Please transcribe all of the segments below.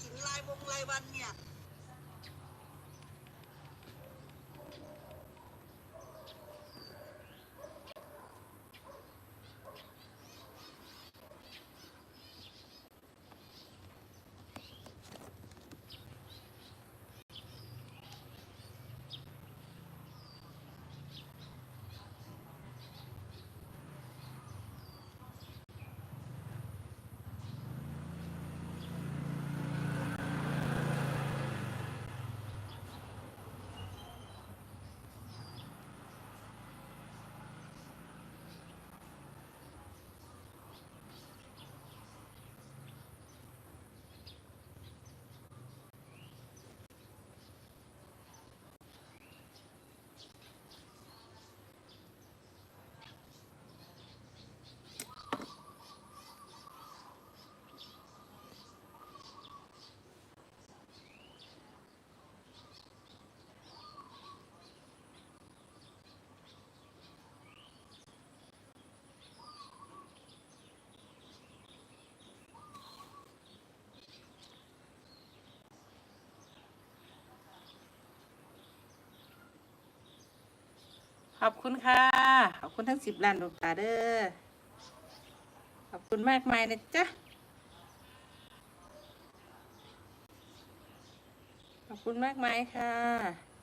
สินลายวงรายวันเนี่ย ขอบคุณค่ะ ขอบคุณทั้งสิบล้านดวงตาเด้อ ขอบคุณมากมายนะจ๊ะ ขอบคุณมากมายค่ะ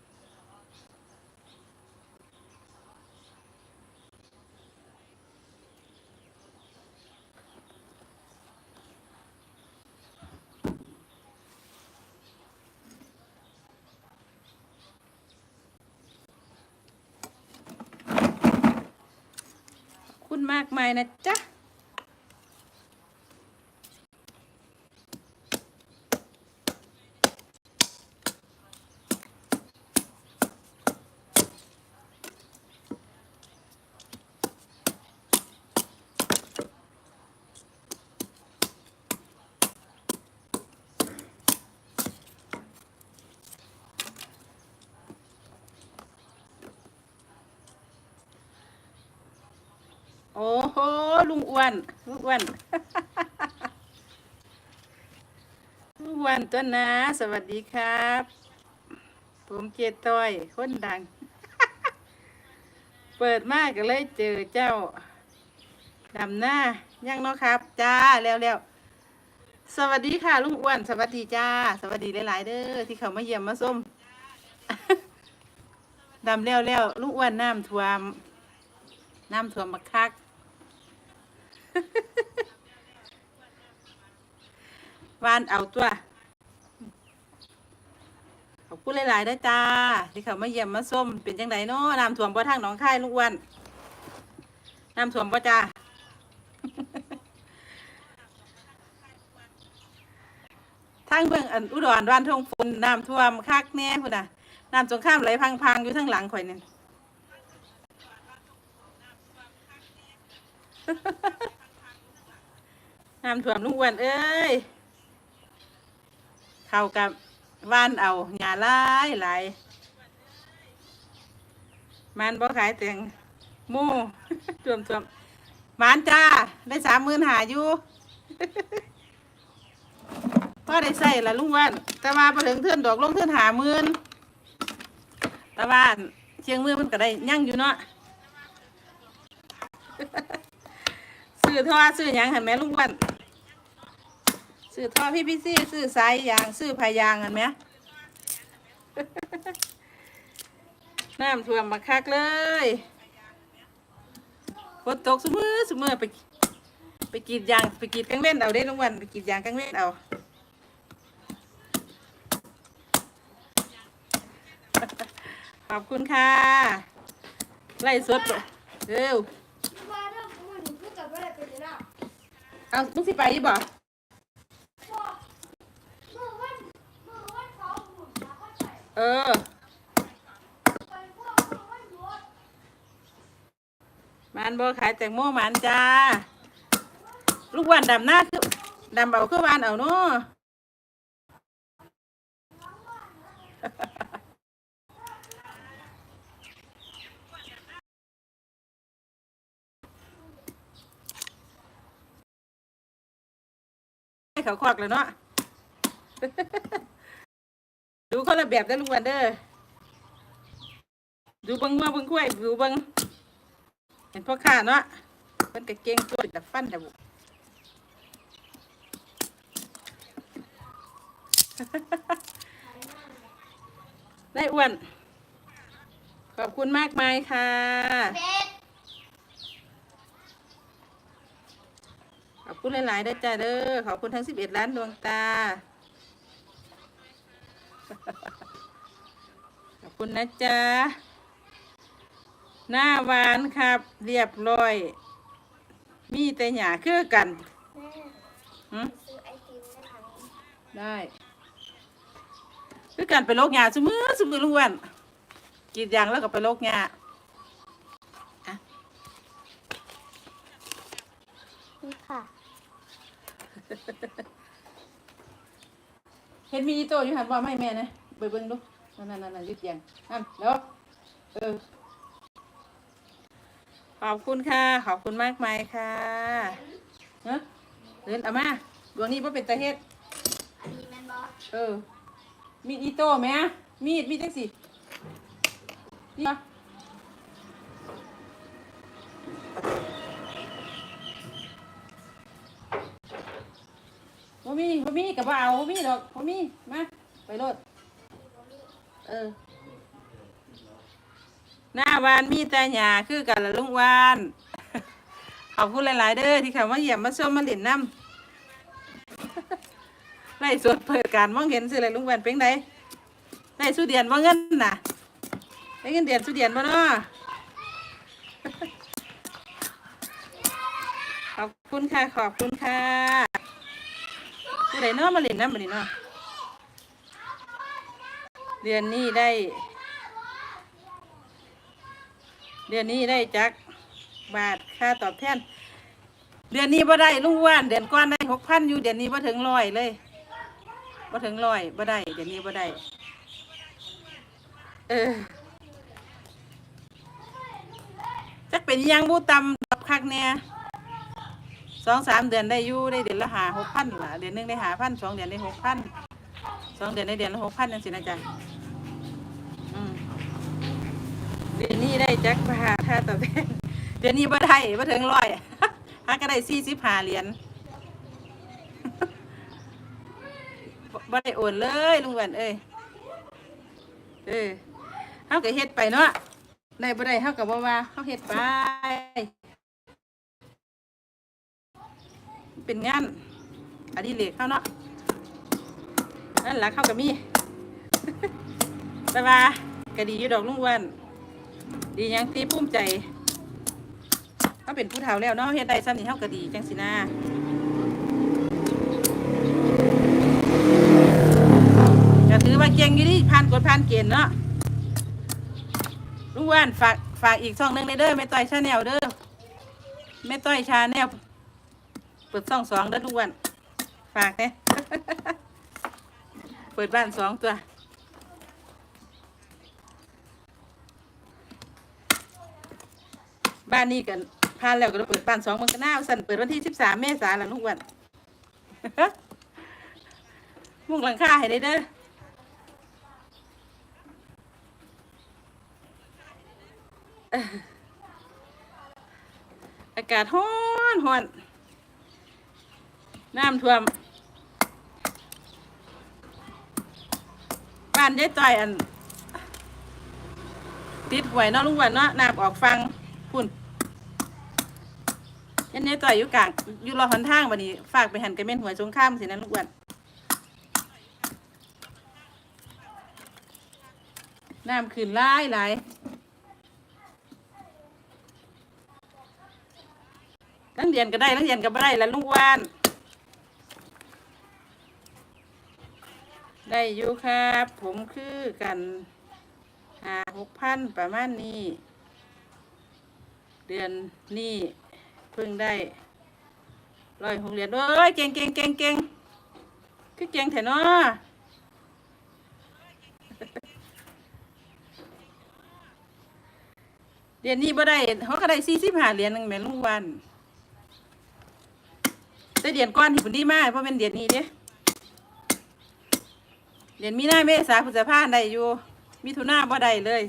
มากมายนะจ๊ะ โอ้โห ลุงอ้วนลุงอ้วนลุงอ้วนต้นนะ สวัสดีครับ ผมเจต้อย คนดัง เปิดมากก็เลยเจอเจ้าดำหน้ายังเนาะครับ จ้าแล้วแล้วสวัสดีค่ะลุงอ้วน สวัสดีจ้า สวัสดีหลาย ๆ เด้อที่เขามาเยี่ยมมาส้มดำแล้วแล้วลุงอ้วนน้ำท่วม น้ำท่วมมาคัก วานเอาตัว ขอบคุณหลายๆด้จ้า ที่เขามาเยี่ยมมาส้มเป็นจังไดเนาะน้ำท่วมบ่ทางหนองคายลุงอ้วนน้ำท่วมบ่จ้าทางเมืองอันอุดรบ้านทงฝนน้ำท่วมคักแน่พุ่นน่ะน้ำสงข้ามไหลพังๆอยู่ทางหลังข่อยเนี่ยน้ำท่วมลุงอ้วนเอ้ย เข้ากับว่านเอาหญ้าหลายหลายมันบ่ขายแต่งมู่ท่วมท่วมมานจ้า ได้สามหมื่นหาอยู่ก็ได้ใส่ละลุงอ้วันแต่ว่าพอถึงเทื่อนดอกลงเทื่อนหาหมื่นแต่ว่าเชียงมือมันก็ได้ยั่งอยู่เนาะซื้อท่อซื้อหยังเห็นไหมลุงอ้วัน ซื้อท่อพี่พี่ซี่ซื้อสายยางซื้อพายางเห็นไหมน้ำท่วมมาคักเลยฝนตกสมือสมือไปไปกีดยางไปกีดกางเว้นเอาได้ลุงวันไปกีดยางกางเว้นเอาขอบคุณค่ะ ไล่สดเร็วเองของมันพูดกับว่าองไงเอามึงสิไปอยี่บ่ พ่อเมื่อวันเมื่อวันเขาหมุนมา เออ มันบ่ขายแตงโมมันจ้า ลูกวันดำหน้าคือดำเอาคือวานเอาเนาะเขาควักแล้วเนาะ ดูคนละแบบได้อลุงวันเด้อดูบังมาเบังกล้วยดูบังเห็นพ่อข้าเนาะมันก็เก่งตัวแต่ฟันแต่บุได้อ้วน ขอบคุณมากมายค่ะขอบคุณหลายๆเด้จ้าเด้อขอบคุณทั้ง 11 ล้านดวงตา คุณนะจ๊ะ หน้าหวานครับ เรียบร้อย มีแต่หยาคือกันแม่หึซื้อไอติมได้ไหมได้ คือกันไปโลกหยาสมือสมือลุงอ้วนกรีดยางแล้วก็ไปโลกหยาอะนี่ค่ะเห็นมีอีโต้อยู่หันว่าไม่แม่นะไปเบิ่งดู นั่นนั่นนั่นยึดยางนั่นแล้วเออขอบคุณค่ะ ขอบคุณมากมายค่ะเนาะเดินเอามาดวงนี้ว่าเป็นตาเฮ็ดอันนี้แมนบอสเออ มีดอีโต้ไหมอะมีดมีดจังสินี่ปะบ่มีบ่มีกับว่าเอาบ่มีดอกบ่มีมาไปโลดเออ หน้าวานมีแต่หยาคือกันละลุงวานขอบคุณหลาย ๆ เด้อที่เขามาเยี่ยมมาชมมาเล่นน้ำไล่สวดเปิดการมองเห็นสิอะไรลุงแหวนเป็นไดไล่สุเดียนว่าเงินน่ะได้เงินเดือนสุเดียนบ่เนาะขอบคุณค่ะ ขอบคุณค่ะผู้ใดเนาะมาเล่นน้ำบัดนี้เนาะ เดือนนี้ได้ เดือนนี้ได้จักบาทค่าตอบแทน เดือนนี้บ่ได้ลุงว่านเดือนก่อนได้หกพันอยู่เดือนนี้บ่ถึงร้อยเลยบ่ถึงร้อยบ่ได้เดือนนี้บ่ได้ เออจักเป็นยังบูตำดับคักเนี่ยสองสามเดือนได้อยู่ได้เดือนละหาหกพันล่ะเดือนหนึงได้หาพันสองเดือนได้หกพันสองเดือนได้เดือนละหกพันจังสินะจ๊ะอืมเดือนนี้ได้แจักบาทค่าตอบแทนเดือนนี้บ่ได้บ่ถึงร้อยหาก็ได้สี่สิบห้าเหรียญบ่บ่ได้โอนเลยลุงแหวนเอ้ยเออเฮาก็เฮ็ดไปเนาะได้บ่ได้เฮาก็บ่ว่าเฮาเฮ็ดไปเป็นงานอดิเรกเฮาเนาะนั่นล่ะเขาก็มีแต่ว่าก็ดีอยู่ดอกลุงอ้วน ดียังที่ภูมิใจเขาเป็นผู้เฒ่าแล้วเนาะเฮ็ดได้ซ้ำนี่เฮาก็ดีจังสินะก็ถือว่าเก่งอยู่ดิผ่านกฎผ่านเกณฑ์เนาะลุงว่านฝากฝากอีกช่องหนึงเลยเด้อแม่ต้อยชาแนลเด้อแม่ต้อยชาแนลเปิดช่องสองเด้อลุงว่านฝากเนี่ยเปิดบ้านสองตัว บ้านนี้กันผ่านแล้วก็เปิดบ้านสองมันก็น่าสั่นเปิดวันที่สิบสามเมษายนละทุกวันมุงหลังคาให้ได้เด้ออากาศร้อนร้อนน้ำท่วม บ้านยายต่อยอัน ติดหวยเนาะลุงวันเนาะน้ำออกฟังพุ่น ยันนี้ต่อยอยู่กลางอยู่รอหนทางบัดนี้ ฝากไปหันกันเม่นหัวยสงข้ามสินะลูกอ้วนน้ำขึ้นหลายหลายลังเรียนก็ได้ลังเรียนก็บ่ได้แล้วลุงอ้วานได้อยู่ครับ ผมคือกันหาหกพันประมาณนี้ เดือนนี้ เพิ่งได้ร้อยหกเหรียญเอ้ยเก่งเก่งเก่งเก่งคือเก่งแถเนาะเดือนนี้บ่ได้เขาก็ได้สี่สิบห้าเหรียญหนึงแม่ลุงวันแต่เดือนก้อนที่ผุนดีมากเพราะเป็นเดือนนี้เด้เดือนมีหน้าเมษาพฤษภาได้อยู่มิถุนาบ่ได้เลย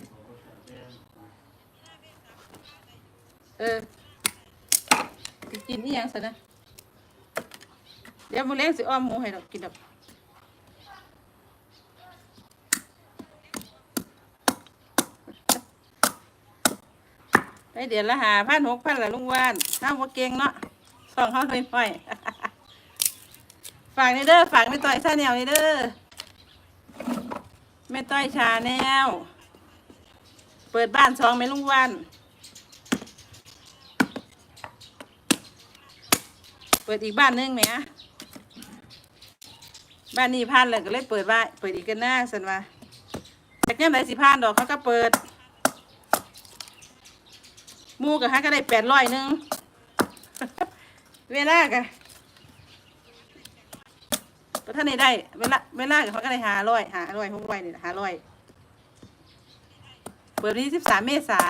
เออ สิกินอีหยังซะนะ เดี๋ยวมื้อแลงสิอ้อมหมูให้ดอกกินดอกไปเดือนละหาพันหกพันละลุงว่านห้ามว่าเก่งเนาะสองเขาเลยหน่อยฝากในเด้อฝากไม่ต่อยชาแนวในเด้อไม่ต้อยชาแนว เปิดบ้านสองไม่ลุงว่าน เปิดอีกบ้านหนึงไหมอะบ้านนี้พานเลยก็เลยเปิดบ้าเปิดอีกกันหน้าสันว่าจากนี้ไหนสิพานดอกเขาก็เปิดมูกับฮะก็ได้แปดร้อยหนึงเวลากะก็ท่านได้ได้ เวลาเวลากับเขาก็ได้หาร้อยหาร้อยหกร้อยนี่หาร้อย เปิดวันที่สิบสามเมษา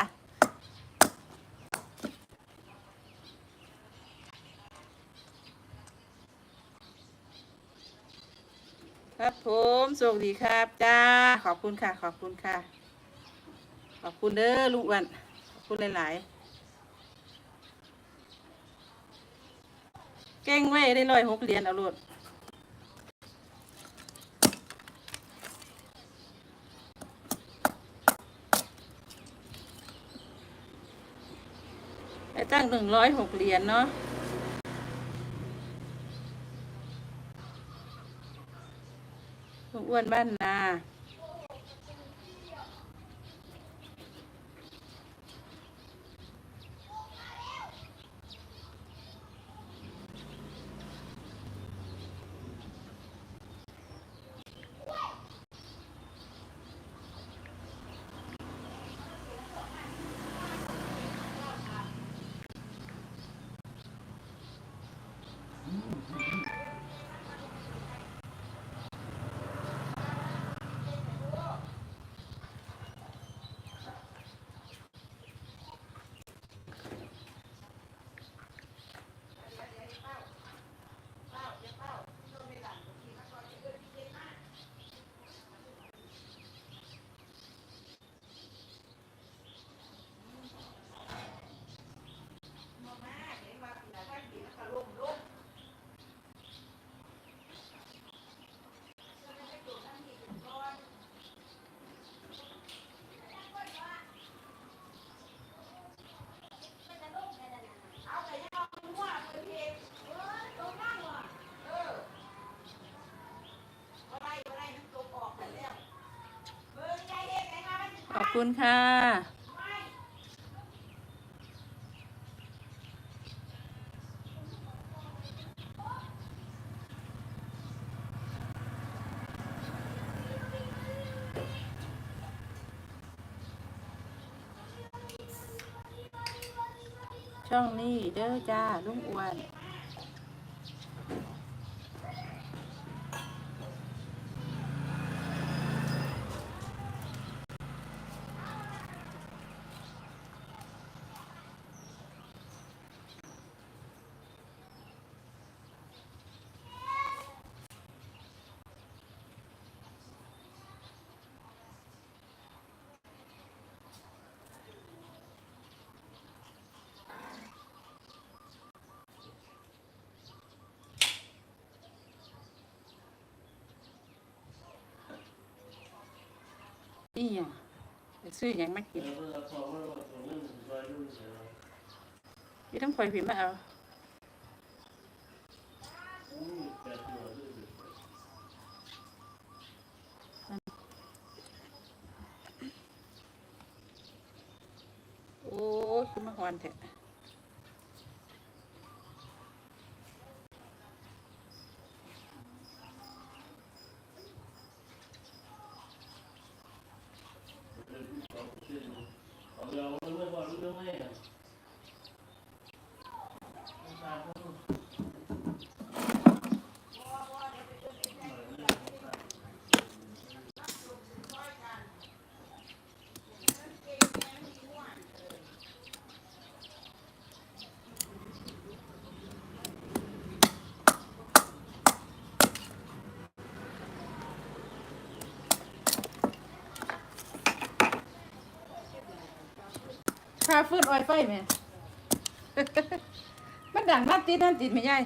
ครับผมสวัสดีครับจ้า ขอบคุณค่ะ ขอบคุณค่ะ ขอบคุณเด้อลุงอ้วันขอบคุณหลาย ๆ เก่งไว้ได้ร้อยหกเหรียญเอาโลดไปตั้งหนึ่งร้อยหกเหรียญเนาะ ลุง อ้วนบ้านนา ขอบคุณค่ะ ช่องนี้เด้อจ้าลุงอ้วน นี่ยังไปซื้อหยังมากินพี่ต้องคอยพิมพ์มาเอา ฟื้นอ้อยไฟแม่ มันดังมากติดนั่นติดไม่ใหญ่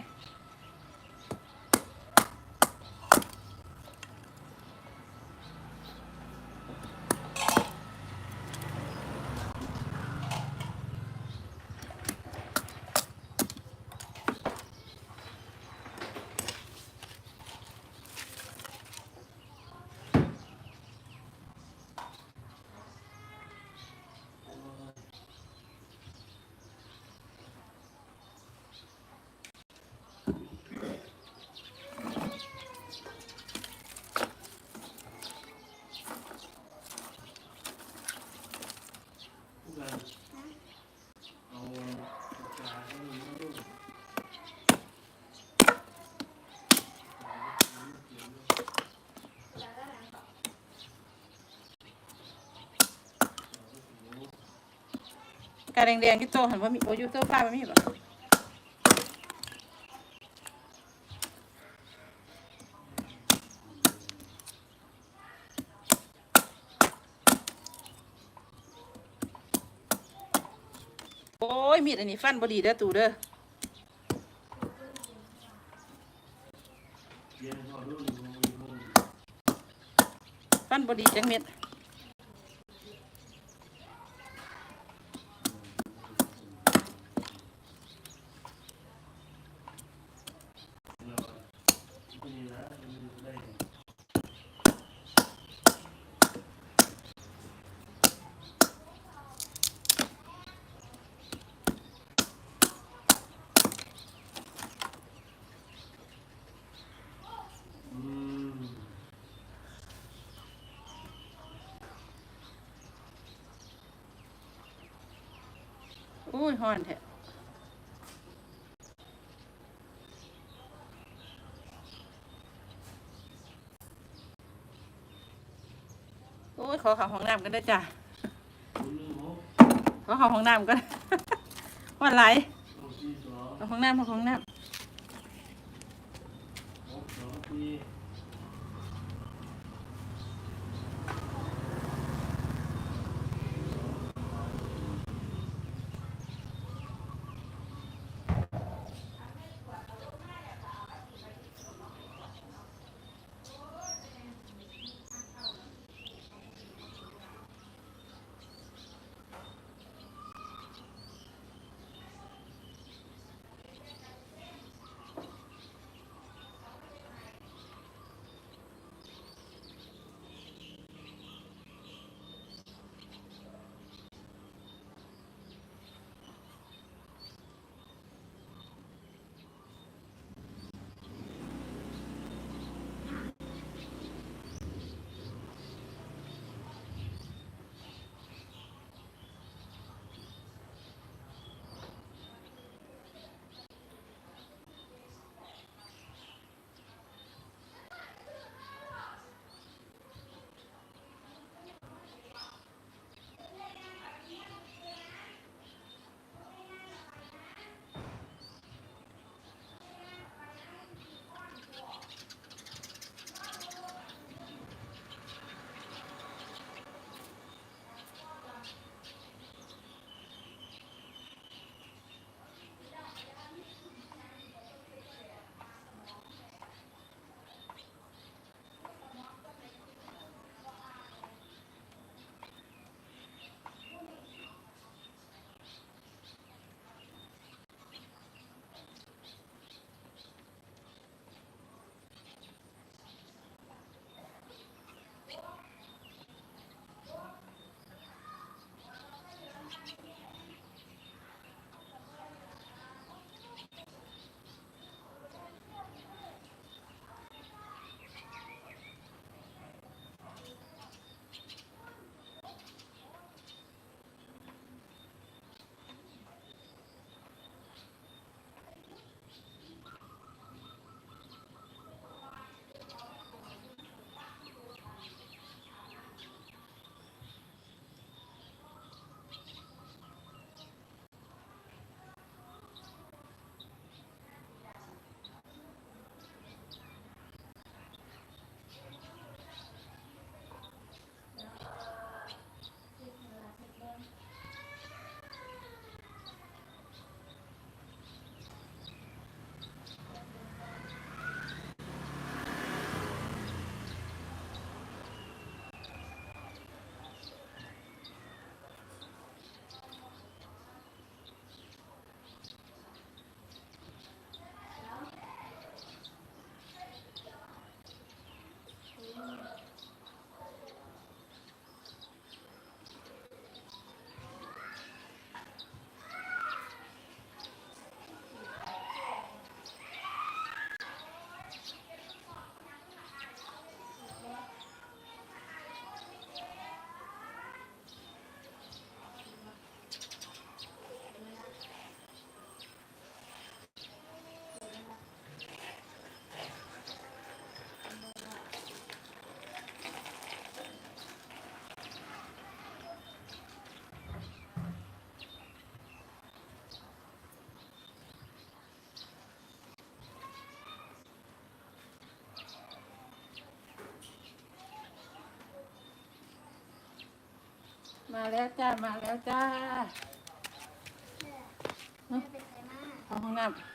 กาแดงๆที่โตหันว่ามีโอยูโตฟ้ามันมีบ่โอ้ยมีดอันนี้ฟันบอดีเด้อตูเด้อฟันบอดีจังเม็ด อุ้ยฮ้อนแท้โอ้ ยขอเข้าห้องน้ำกันได้อจ้ะขอเข้าห้องน้ำกันว่าไรเอาห้องน้ำเอาห้องน้ มาแล้วจ้า มาแล้วจ้า แม่เป็นใครมาก เข้าห้องน้ำ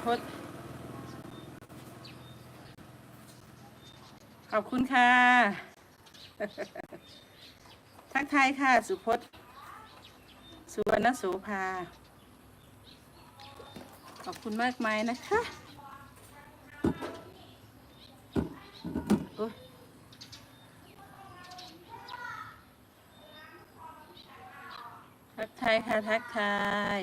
สุพจน์ขอบคุณค่ะ ทักทายค่ะ สุพจน์สุวรรณโสภา ขอบคุณมากมายนะคะทักทายค่ะ ทักทาย